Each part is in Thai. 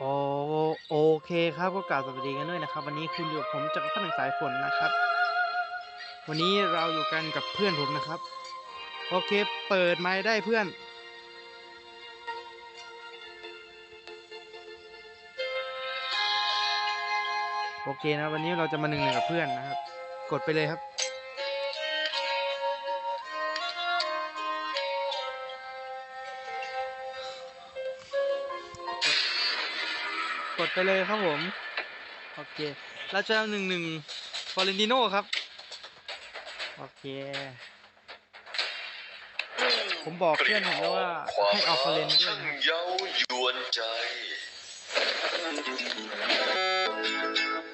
โอโอเคครับก็กล่าวสวัสดีกันด้วยนะครับ วันนี้คุณอยู่กับผมจากรพันธ์สายฝนนะครับ วันนี้เราอยู่กันกับเพื่อนผมนะครับ โอเคเปิดไม้ได้เพื่อน โอเคนะวันนี้เราจะมาหนึ่งหนึ่งกับเพื่อนนะครับ กดไปเลยครับ กดไปเลยครับผม โอเค เราจะหนึ่งหนึ่งฟอเรนติโนครับ โอเค ผมบอกเพื่อนผมแล้วว่า ให้เอาฟอเรนมาด้วยนะเย้ายวนใจ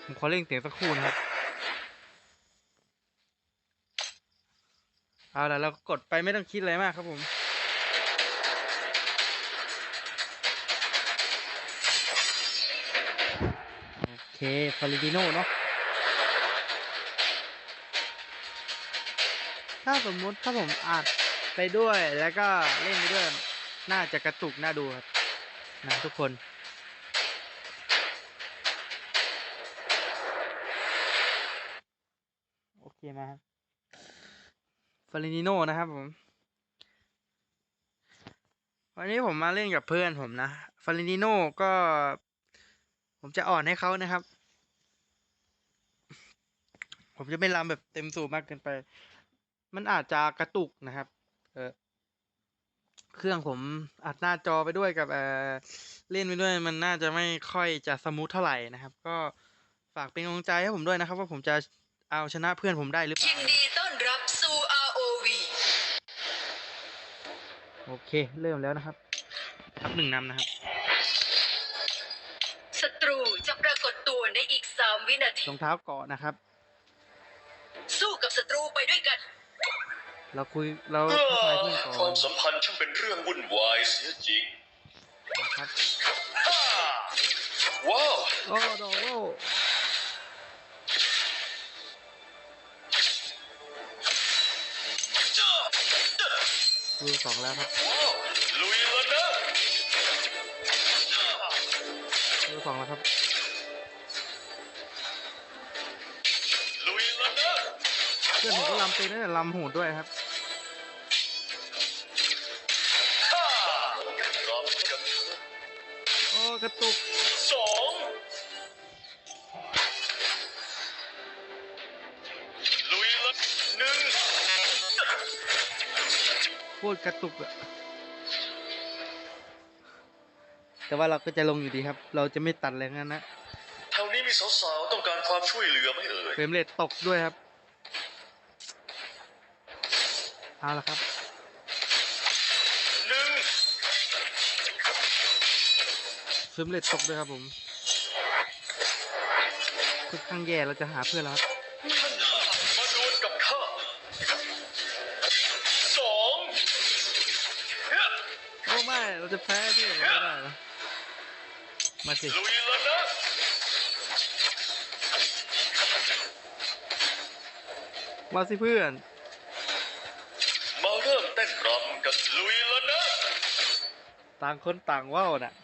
ผมขอเล่นเสียงสักครู่นะครับ เอาละเราก็กดไปไม่ต้องคิดอะไรมากครับผม ฟอริติโนเนาะถ้าสมมุติถ้าผมอัดไปด้วยแล้วก็เล่นไปด้วย น่าจะกระตุกน่าดูครับนะทุกคนโอเคมาครับฟารินิโนนะครับผม วันนี้ผมมาเล่นกับเพื่อนผมนะฟารินิโนก็ ผมจะอ่อนให้เขานะครับ ผมจะไม่ลำแบบเต็มสูบมากเกินไป มันอาจจะกระตุกนะครับ เออเครื่องผมอัดหน้าจอไปด้วยกับเออเล่นไปด้วย มันน่าจะไม่ค่อยจะสมูทเท่าไหร่นะครับ ก็ฝากเป็นกำลังใจให้ผมด้วยนะครับ ว่าผมจะเอาชนะเพื่อนผมได้หรือเปยิล่านดีต้อนรับสู่ ROV โอเค เริ่มแล้วนะครับทับหนึ่งนำนะครับศัตรูจะปรากฏตัวในอีก3วินาทีรองเท้าเกาะนะครับ เราคุยเราทักทายเพื่อนก่ควาอนมสัมพันธ์ช่างเป็นเรื่องวุ่นวายเสียจริงนะครับฮ่าว้าวโอ้โดโวดูสองแล้วครับว้าวลุยแล้วนะดูสองแล้วครับลุยแล้วนะเพื่อนผมก็ลำเป็นนะแต่ลำโหดด้วยครับ กระตุกสองลุยแล้วหนึ่งโคตรกระตุกอะแต่ว่าเราก็จะลงอยู่ดีครับ เราจะไม่ตัดอะไรงั้นนะแถวนี้มีสาวๆต้องการความช่วยเหลือไหมเอ่ยเฟรมเรทตกด้วยครับ เอาละครับ เฟรมเรทตกด้วยครับผมค่อนข้างแย่เราจะหาเพื่อนแล้วครับมาดวลกับข้าสองโอ้ไม่เราจะแพ้ที่เราไม่ได้เหรอมาสิลุยแล้วนะมาสิเพื่อนมาเริ่มเต้นรำกันลุยแล้วนะ ต่างคนต่างว่าวน่ะ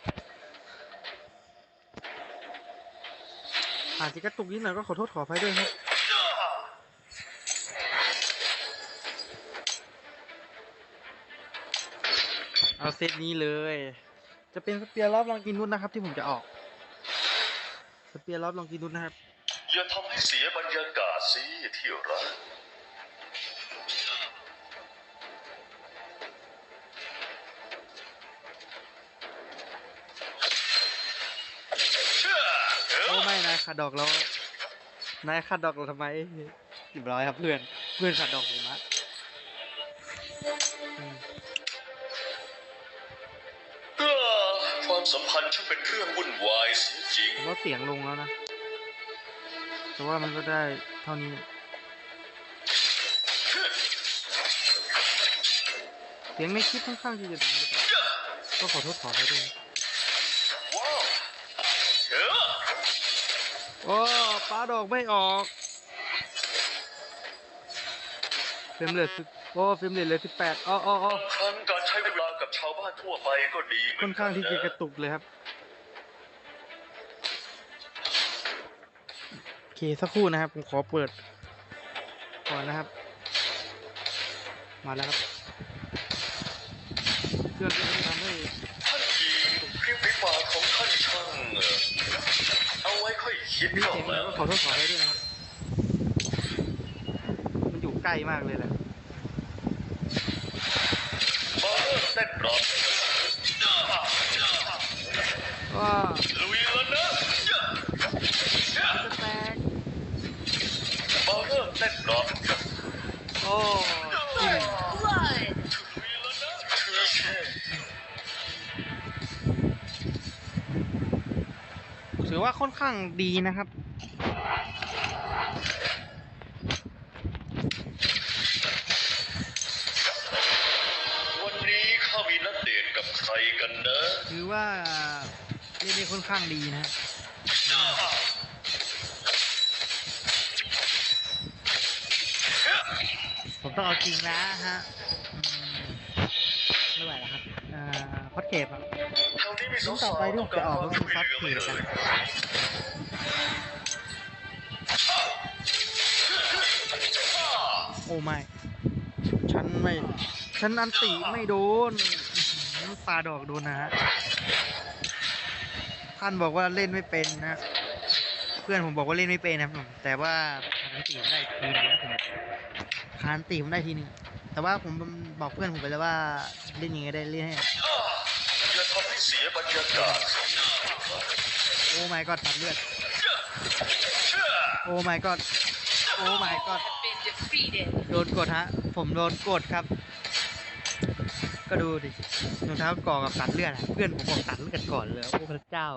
อาจจะกระตุกนิดหน่อยก็ขอโทษขออภัยด้วยครับเอาเซตนี้เลย จะเป็นสเปียร์รอบลองกินนุชนะครับที่ผมจะออก สเปียร์รอบลองกินนุชนะครับ อย่าทำให้เสียบรรยากาศสิที่รัก อไม่นายขัดดอกเรานายขัดดอกเราทำไมเรียบร้อยครับเพื่อน เพื่อนขัดดอกผมอะอืมเออความสัมพันธ์ช่างเป็นเรื่องวุ่นวายเสียจริงผมว่าเสียงลงแล้วนะ แต่ว่ามันก็ได้เท่านี้ เสียงในคลิปค่อนข้างที่จะดังหรือเปล่าก็ขอโทษขอไปด้วย โอ้ปลาดอกไม่ออกเฟรมเลทโอ้เฟรมเลทเลยสิบแปดอ๋ออ๋อบาอครั้งการใช้เวลากับชาวบ้านทั่วไปก็ดีเหมืค่อนข้างที่จะกระตุกเลยครับโอเคสักครู่นะครับ ผมขอเปิด ก่อนนะครับ มาแล้วครับเครื่อง ค่อยคิดมีก็เสียงแล้แล้ววก็ขอโทษขอได้ด้วยนะครับ มันอยู่ใกล้มากเลยแหละมาเริ่มเต้นรำว่าลุยแล้วนะจะแตกมาเริ่มเต้นรำโอ้ ค่อนข้างดีนะครับ วันนี้ข้ามีนัดเดทกับใครกันนะถือว่าเล่นได้ค่อนข้างดีนะผมต้องเอาจริงนะฮะอืมไม่ไหวแล้วครับ อ่าพอดเก็บครับแถวนี้มีสาวต่อไปๆลูต้อกงจะการออกความก็ช่คือวยซับเหลือเพไหมจเอ่กั อ้ไม่ ฉันไม่ ฉันอันติไม่โดนอื้อหือปลาดอกโดนนะฮะ ท่านบอกว่าเล่นไม่เป็นนะ เพื่อนผมบอกว่าเล่นไม่เป็นนะครับผมแต่ว่าคานตีผมได้ทีนึงนะผมคานตีผมได้ทีนึง แต่ว่าผมบอกเพื่อนผมไปแล้วว่าเล่นยังไงได้เล่นให้อย่าทำให้เสียบรรยากาศโอ้ my god ตัดเลือด โอ้ my god โอ้ my god โดนกดฮะ ผมโดนกดครับ ก็ดูดิรองเท้าก่อกับตัดเลือดอะเพื่อนผมบอกตัดเลือดก่อนเลยโอ้พระเจ้า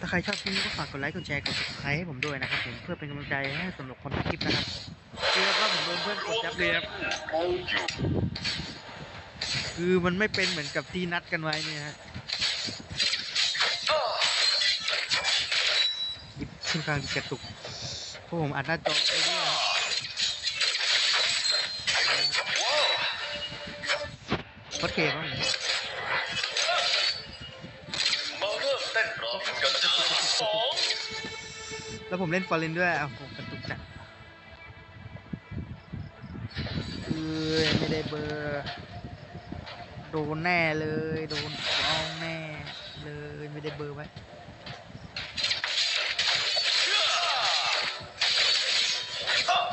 ถ้าใครชอบคลิปนี้ก็ฝากกดไลค์กดแชร์กด subscribe ให้ผมด้วยนะครับผมเพื่อเป็นกำลังใจให้สำหรับคนทำคลิปนะครับคือว่าผมโดนเพื่อนกดยับเลยครับคือมันไม่เป็นเหมือนกับที่นัดกันไว้เนี่ยฮะ หยิบขึ้นกลางกระตุกเพราะผมอัดหน้าจอไปด้วยครับว้าวโคตรเกมครับผมมาเริ่มเต้นรำกันสองแล้วผมเล่นฟอร์เรนด้วยอ้าวผมกระตุกจัดเอ้ยไม่ได้เบอร์โดนแน่เลย โดนฟ้องแน่เลยไม่ได้เบอร์ไว้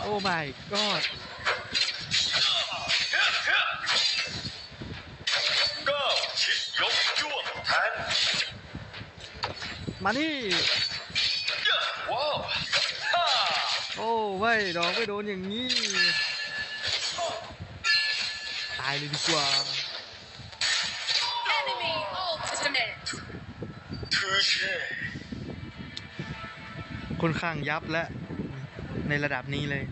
โอ้ my god เก้าชิดยกจ้วงแทงมานี่ว้าวฮ่าโอ้ไม่ดอกไม่โดนอย่างนี้ ตายเลยดีกว่า Enemy ultimate คือแช่ค่อนข้างยับแล้ว ในระดับนี้เลย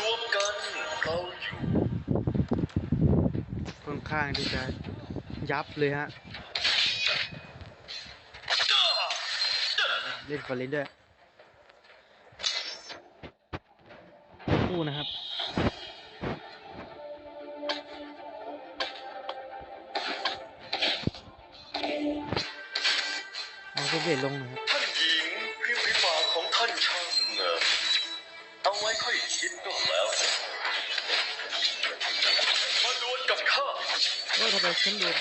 รวมกันเราอยู่ค่อนข้างที่จะยับเลยฮะ เล่นฟอร์เรนด้วยคู่นะครับ เอาก็เบรลงหนะครับท่านหญิงเพียงฝีปากของท่านช่างเอ่อเอาไว้ค่อยคิดก็แล้วมาดวลกับข้าเออทำไมฉันโดน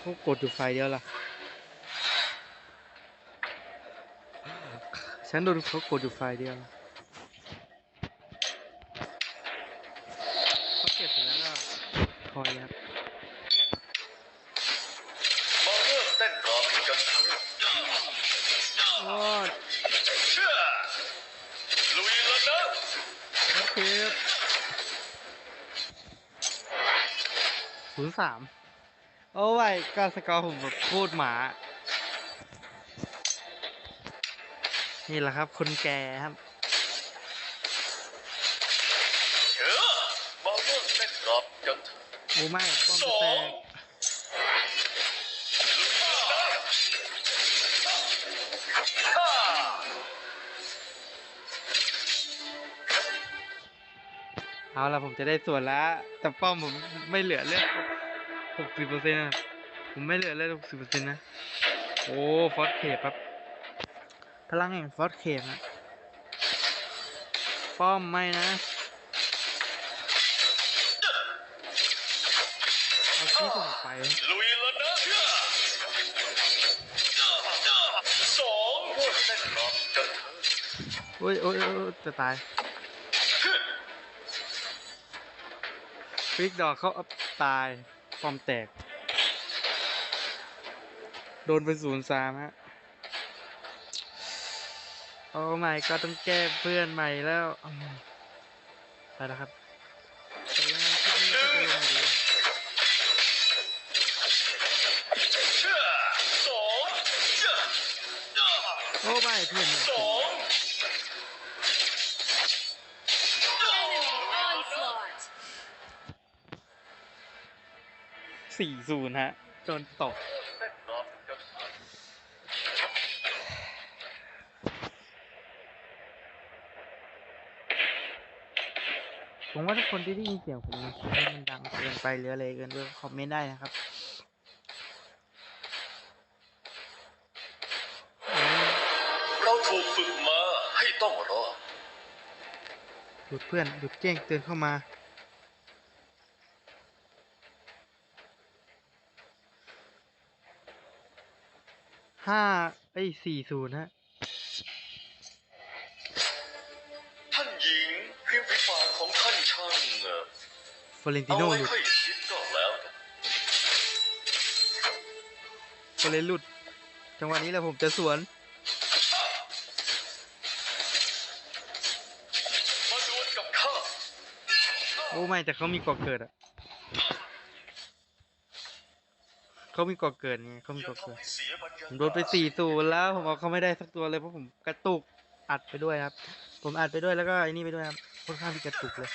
เขากดอยู่ไฟเดียวล่ะฉันโดนเขากดอยู่ไฟเดียวเขาเก็บเสร็จแล้วก็คอยครับมาเริ่มเต้นรำกันเถอะ โอ้ยเชื่อลุยแล้วนะโอเคศูนย์สามโอ้ยการสกอร์ผมแบบโคตรหมา นี่แหละครับคนแก่ครับเชื่อมาเริ่มเต้นรำกันเถอะโอ้ไม่ป้อมสจะอแตงก เอาละผมจะได้ส่วนแล้ว แต่ป้อมผมไม่เหลือเลยหกสิบเปอร์เซ็นต์นะผมไม่เหลือเลยหกสิบเปอร์เซ็นต์นะ โอ้ฟอสเคปครับ พลังแห่งฟอสเคปนะ ป้อมไม่นะ โอ้ยโอ้ยโอ้ยจะตายฟิกดอกเขาอัพตายป้อมแตก โดนไปศูนย์สามฮะ โอ้ไม่ก็ต้องแก้เพื่อนใหม่แล้วอืมไปแล้วครับแต่ยังไปนี้ก็จะลงอยู่ดีสองโอ้ไม่เพื่อน สี่ศูนย์ฮะโดนตกเส้นรอบกันเถอะผมว่าทุกคนที่ได้ยินเสียงผมนะให้มันดังเกินไปหรืออะไรเกินไปคอมเมนต์ได้นะครับเอาเราถูกฝึกมาให้ต้องรอดหยุดเพื่อนหยุดแจ้งเตือนเข้ามา ห้าไอ้สี่ศูนย์ฮะท่านหญิงริมฝีปากของท่านช่างเอ่อฟลอเรนติเอาโน่ไว้หลุดค่อยคิดก็แล้วกันฟลอเรนหลุด จังหวะนี้แหละผมจะสวน มาดวลกับข้า โอ้ไม่แต่เขามีก่อเกิดอะ เขามีก่อเกิดไงเขามีอย่าก่อเกิดทำให้เสียบรรยาผมโดนไปสี่ศูนย์แล้ว ผมเอาเขาไม่ได้สักตัวเลยเพราะผมกระตุกอัดไปด้วยครับ ผมอัดไปด้วยแล้วก็ไอ้นี่ไปด้วยครับค่อนข้างที่กระตุกเลย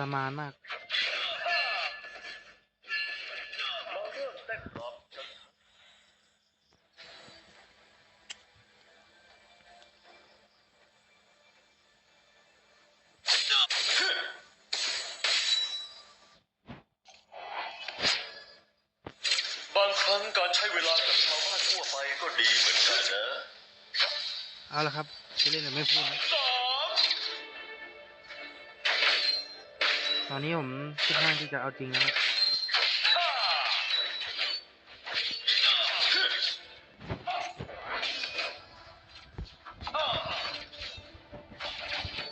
รมานมากเราเริ่มเต้นรอบกันเถอะบางครั้งการใช้เวลากับชาวบ้านทั่วไปก็ดีเหมือนกันนะ เอาละครับจะเล่นหรือไม่พูดนะ สอง อนนี้ผมค่อนข้างที่จะเอาจริงนะครับ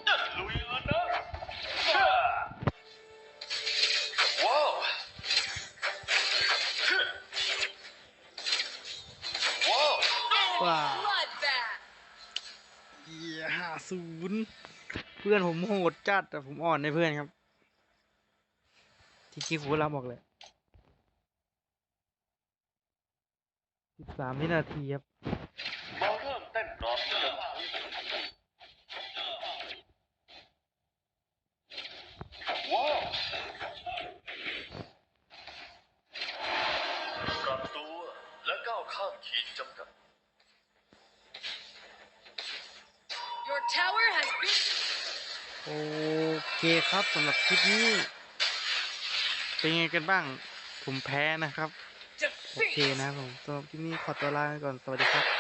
ห้าลุยแล้วนะว้าวว้าวว้าว Bloodbath. เหี้ยห้าศูนย์เพื่อนผมโหดจัดแต่ผมอ่อนในเพื่อนครับที่ คิดคูรับบอกเลยสิบสามวินาทีครับมาเริ่มเต้นรอบกันว้าวปรับตัวและก้าวข้ามขีดจำกัด Your tower has been โอเคครับสำหรับคลิปนี้ เป็นไงกันบ้าง ผมแพ้นะครับ โอเคนะครับผมสำหรับคลิปนี้ขอตัวลาไปก่อน สวัสดีครับ